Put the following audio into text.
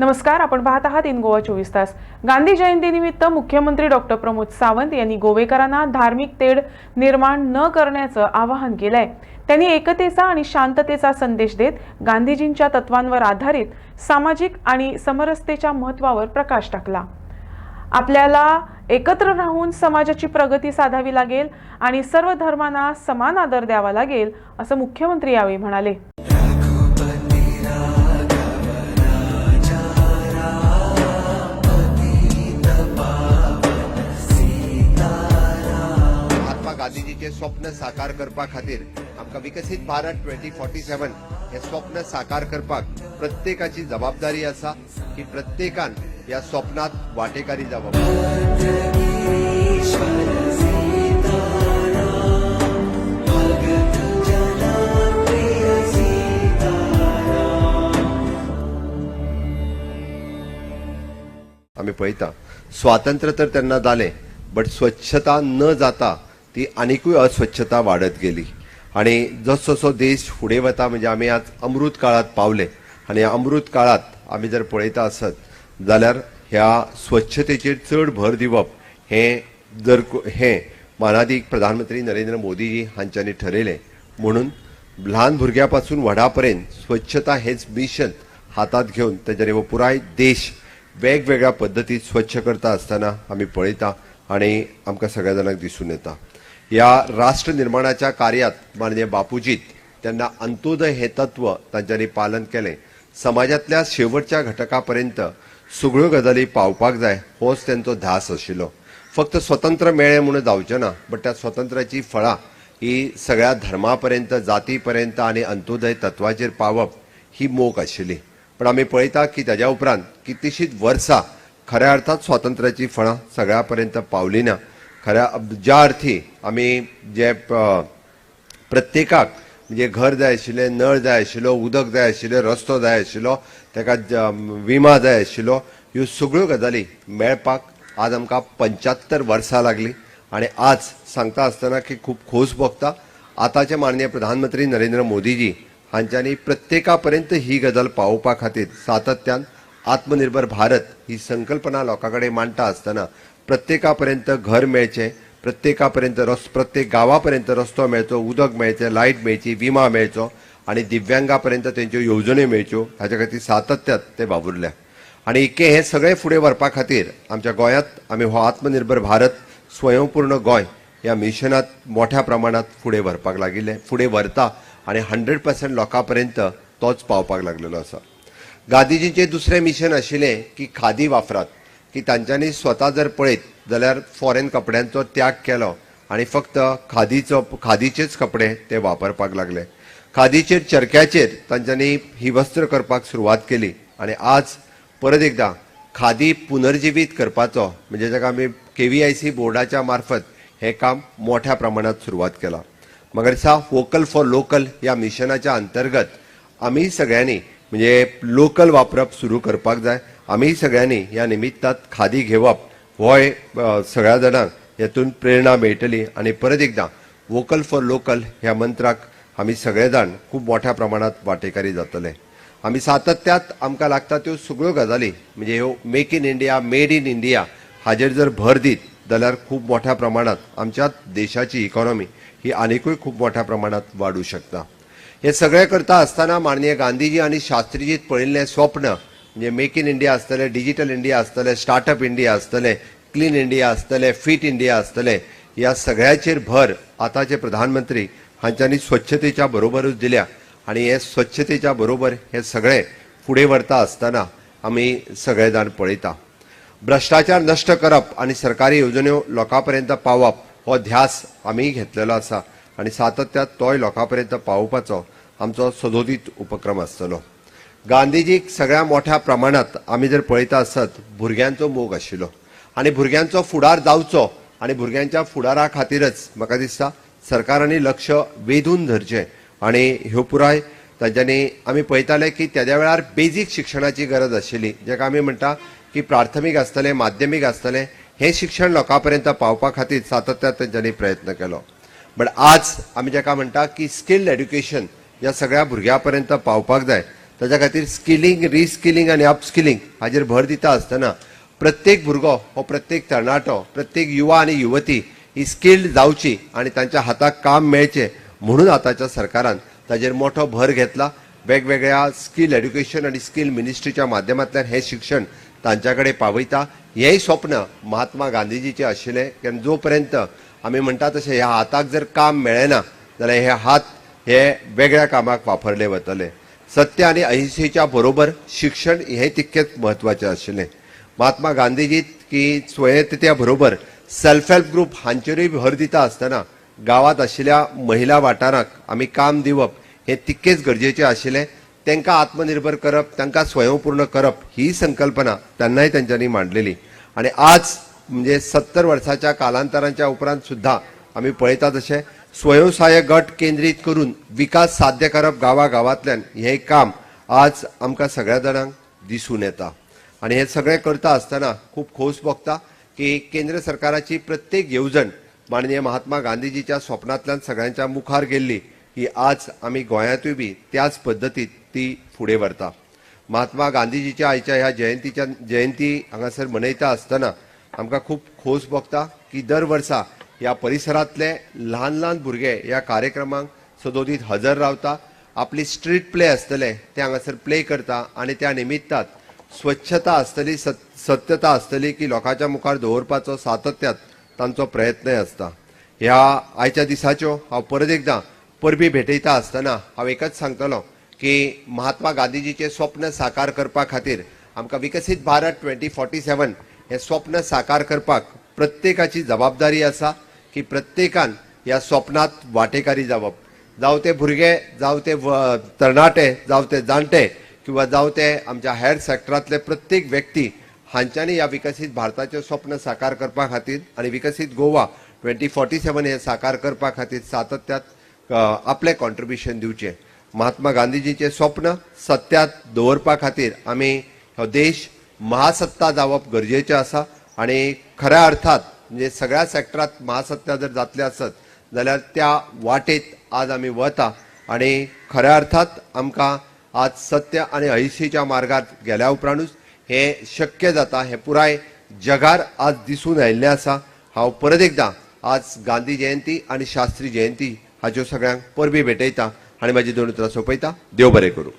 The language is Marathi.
नमस्कार आपण पाहत आहात इन गोवा चोवीस तास. गांधी जयंतीनिमित्त मुख्यमंत्री डॉक्टर प्रमोद सावंत यांनी गोवेकरांना धार्मिक तेढ निर्माण न करण्याचं आवाहन केलंय. त्यांनी एकतेचा आणि शांततेचा संदेश देत गांधीजींच्या तत्वांवर आधारित सामाजिक आणि समरसतेच्या महत्वावर प्रकाश टाकला. आपल्याला एकत्र राहून समाजाची प्रगती साधावी लागेल आणि सर्व धर्मांना समान आदर द्यावा लागेल असं मुख्यमंत्री यावेळी म्हणाले. गांधीजीचे स्वप्न साकार करपा खातीर आमकां विकसीत भारत ट्वेंटी फोर्टी सेवन हे स्वप्न साकार करपाक प्रत्येकाची जबाबदारी आसा की प्रत्येकान ह्या स्वप्नात वांटेकारी जावप. आमी पळयता स्वातंत्र्य तर तेन्ना जालें बट स्वच्छता न जाता ती आनिकूय अस्वच्छता वाडत गेली. आणि जसो जसो देश फुडें वता म्हणजे आमी आज अमृत काळात पावले आणि अमृत काळात आमी जर पळयता आसत जाल्यार ह्या स्वच्छतेचेर चड भर दिवप हें जर हें मानादीक प्रधानमंत्री नरेंद्र मोदीजी हांच्यांनी ठरयलें म्हणून ल्हान भुरग्या पासून व्हडा पर्यंत स्वच्छता हेच मिशन हातात घेवन तेजेर हो पुराय देश वेगवेगळ्या पद्धतीत स्वच्छ करता आसतना आमी पळयता आणि आमकां सगळ्या जाणांक दिसून येता. ह्या राष्ट्र निर्माणाच्या कार्यात माननीय बापूजीत त्यांना अंत्योदय हे तत्व तांच्यांनी पालन केलें. समाजातल्या शेवटच्या घटकापर्यंत सगळ्यो गजाली पावपाक जाय होच त्यांचो ध्यास आशिल्लो फक्त स्वतंत्र मेळ्ळें म्हणून जावचें ना बट त्या स्वतंत्राची फळां ही सगळ्या धर्मापर्यंत जातीपर्यंत आणि अंत्योदय तत्वाचेर पावप ही मोख आशिल्ली पण आमी पळयता की ताज्या उपरांत कितलीशींच वर्सां खऱ्या अर्थात स्वातंत्र्याची फळां सगळ्यापर्यंत पावली ना. खऱ्या ज्या अर्थी आमी जे प्रत्येकाक म्हणजे घर जाय आशिल्लें नळ जाय आशिल्लो उदक जाय आशिल्ले रस्तो जाय आशिल्लो ताका ज- विमा जाय आशिल्लो ह्यो सगळ्यो गजाली मेळपाक आज आमकां पंच्यात्तर वर्सां लागलीं. आणि आज सांगता आसतना की खूब खोस भोगता. आतांचे माननीय प्रधानमंत्री नरेंद्र मोदीजी हांच्यांनी प्रत्येका पर्यंत ही गजाल पावोवपा खातीर सातत्यान आत्मनिर्भर भारत ही संकल्पना लोकां कडेन मांडटा आसतना प्रत्येका पर्यंत घर मेळचें प्रत्येका पर्यंत रस प्रत्येक गांवा पर्यंत रस्तो मेळचो उदक मेळचें लायट मेळची विमा मेळचो आणि दिव्यांगा पर्यंत तेंच्यो येवजण्यो मेळच्यो हाच्या खातीर सातत्यात ते वावुरल्या. आणि इतके हे सगळे फुडें व्हरपा खातीर आमच्या गोंयांत आमी हो आत्मनिर्भर भारत स्वयंपूर्ण गोंय ह्या मिशनात मोठ्या प्रमाणात फुडें व्हरपाक लागिल्ले फुडें व्हरता आणि हंड्रेड पर्सेंट लोकां पर्यंत तोच पावपाक लागलेलो आसा गांधीजीचें दुसरें मिशन आशिल्लें की खादी वापरात. की तांच्यांनी स्वता जर पळयत जाल्यार फॉरेन कपड्यांचो त्याग केलो आणि फक्त खादीचो खादीचेच कपडे ते वापरपाक लागले. खादीचेर चरक्याचेर तांच्यांनी ही वस्त्र करपाक सुरवात केली आणि आज परत एकदा खादी पुनर्जिवीत करपाचो म्हणजे जाका आमी के व्ही आय सी बोर्डाच्या मार्फत हे काम मोठ्या प्रमाणात सुरवात केला. म्हाका दिसता वोकल फॉर लोकल ह्या मिशनाच्या अंतर्गत आमी सगळ्यांनी म्हणजे लोकल वापरप सुरू करपाक जाय. आमी सगळ्यांनी ह्या निमित्तात खादी घेवप होय सगळ्या जाणांक हेतून प्रेरणा मेळटली आणि परत एकदा वोकल फॉर लोकल ह्या मंत्राक आमी सगळे जाण खूब मोठ्या प्रमाणात वांटेकारी जातले. आमी सातत्यात आमकां लागता त्यो सगळ्यो गजाली म्हणजे ह्यो make in India made in India हाजेर जर भर दीत जाल्यार खूब मोठ्या प्रमाणात आमच्या देशाची इकॉनॉमी ही आनीकूय खूब मोठ्या प्रमाणात वाढू शकता. हे सगळें करता आसतना माननीय गांधीजी आनी शास्त्रीजीत पळयिल्लें स्वप्न म्हणजे मेक इन इंडिया आसतलें डिजिटल इंडिया आसतलें स्टार्टअप इंडिया आसतले क्लीन इंडिया आसतले फिट इंडिया आसतले ह्या सगळ्याचेर भर आतांचे प्रधानमंत्री हांच्यांनी स्वच्छतेच्या बरोबरूच दिल्या. आणि हे स्वच्छतेच्या बरोबर हे सगळे फुडें व्हरता आसतना आमी सगळे जाण पळयता. भ्रष्टाचार नश्ट करप आणि सरकारी येवजण्यो लोकां पर्यंत पावप हो ध्यास आमी घेतलेलो आसा. आणि सातत्यात तोय लोकां पर्यंत पावोवपाचो आमचो सदोदीत उपक्रम आसतलो गांधीजीक सगळ्या मोठ्या प्रमाणात आमी जर पळयता आसत भुरग्यांचो मोग आशिल्लो. आणि भुरग्यांचो फुडार जावचो आणि भुरग्यांच्या फुडारा खातीरच म्हाका दिसता सरकारांनी लक्ष वेधून धरचें. आणि ह्यो पुराय तांच्यांनी आमी पळयताले की तेद्या वेळार बेजीक शिक्षणाची गरज आशिल्ली जेका आमी म्हणटा की प्राथमीक आसतलें माध्यमीक आसतलें हें शिक्षण लोकां पर्यंत पावपा खातीर सातत्यात तांच्यांनी प्रयत्न केलो. बट आज आमी जेका म्हणटा की स्किल्ड एड्युकेशन ह्या सगळ्या भुरग्यां पर्यंत पावपाक जाय ताज्या खातीर स्किलिंग रिस्किलिंग आनी अपस्किलिंग हाजेर भर दिता आसतना प्रत्येक भुरगो हो प्रत्येक तरणाटो प्रत्येक युवा आनी युवती ही स्किल्ड जावची आनी तांच्या हाताक काम मेळचें म्हणून आतांच्या सरकारान ताजेर मोठो भर घेतला वेगवेगळ्या स्कील एड्युकेशन आनी स्कील मिनिस्ट्रीच्या माध्यमांतल्यान हें शिक्षण तांच्या कडेन पावयता हेंय स्वप्न महात्मा गांधीजीचें आशिल्लें कारण जो पर्यंत आमी म्हणटा तशें ह्या हाताक जर काम मेळना जाल्यार हे हात हे वेगळ्या कामाक वापरले वतले. सत्य आनी अहिंसेच्या बरोबर शिक्षण हे तितकेच म्हत्वाचें आशिल्लें महात्मा गांधीजी की स्वयंतत्या बरोबर सेल्फ हेल्प ग्रुप हांचेरूय भर दिता आसतना गांवांत आशिल्ल्या महिला वाठाराक आमी काम दिवप हे तितकेच गरजेचें आशिल्लें तांकां आत्मनिर्भर करप तांकां स्वयंपूर्ण करप ही संकल्पना तेन्नाय तांच्यांनी मांडलेली. आनी आज म्हणजे सत्तर वर्साच्या कालांतराच्या उपरांत सुद्दां आमी पळयतात तशें स्वयंसहाय्य गट केंद्रीत करून विकास साध्य करप गांवा गांवांतल्यान हें काम आज आमकां सगळ्या जाणांक दिसून येता. आणि हे सगळें करता आसतना खूब खोस भोगता की केंद्र सरकाराची प्रत्येक येवजण माननीय महात्मा गांधीजीच्या स्वप्नांतल्यान सगळ्यांच्या मुखार गेल्ली की आज आमी गोंयांतूय बी त्याच पद्दतीत ती फुडें व्हरता. महात्मा गांधीजीच्या आयच्या ह्या जयंतीच्या जयंती हांगासर मनयता आसतना आमकां खूब खोस भोगता की दर वर्सा ह्या परिसरांतले ल्हान ल्हान भुरगे ह्या कार्यक्रमांक सदोदीत हजर रावता आपली स्ट्रीट प्ले आसतले ते हांगासर प्ले करता आनी त्या निमित्तात स्वच्छता आसतली सत- सत्यता आसतली की लोकांच्या मुखार दवरपाचो सातत्यात तांचो प्रयत्नय आसता ह्या आयच्या दिसाच्यो हांव परत एकदां परबी भेटयता आसतना हांव एकच सांगतलों की महात्मा गांधीजीचें स्वप्न साकार करपा खातीर आमकां विकसीत भारत ट्वेंटी फोर्टी सेवन हें स्वप्न साकार करपाक प्रत्येकाची जबाबदारी आसा. की प्रत्येकान ह्या स्वप्नात वांटेकारी जावप. जावं ते भुरगे जावं ते तरणाटे जावं ते जाणटे किंवा जावं ते आमच्या हेर सेक्टरांतले प्रत्येक व्यक्ती हांच्यांनी ह्या विकसीत भारताचें स्वप्न साकार करपा खातीर आनी विकसीत गोवा ट्वेंटी फोर्टी सेवन हे साकार करपा खातीर सातत्यात आपलें कॉन्ट्रिब्युशन दिवचें. महात्मा गांधीजीचें स्वप्न सत्यात दवरपा खातीर आमी हो देश महासत्ता जावप गरजेचें आसा आनी खऱ्या अर्थात म्हणजे सगळ्या सेक्टरात महासत्ता जर जातले आसत जाल्यार त्या वाटेत आज आमी वता आनी खऱ्या अर्थात आमकां आज सत्य आनी अहिंसेच्या मार्गात गेल्या उपरांतूच हे शक्य जाता हे पुराय जगार आज दिसून आयिल्लें आसा हांव परत एकदां आज गांधी जयंती आनी शास्त्री जयंती हाच्यो सगळ्यांक परबी भेटयता. आनी म्हाजी दोन उतरां सोपयता. देव बरें करूं.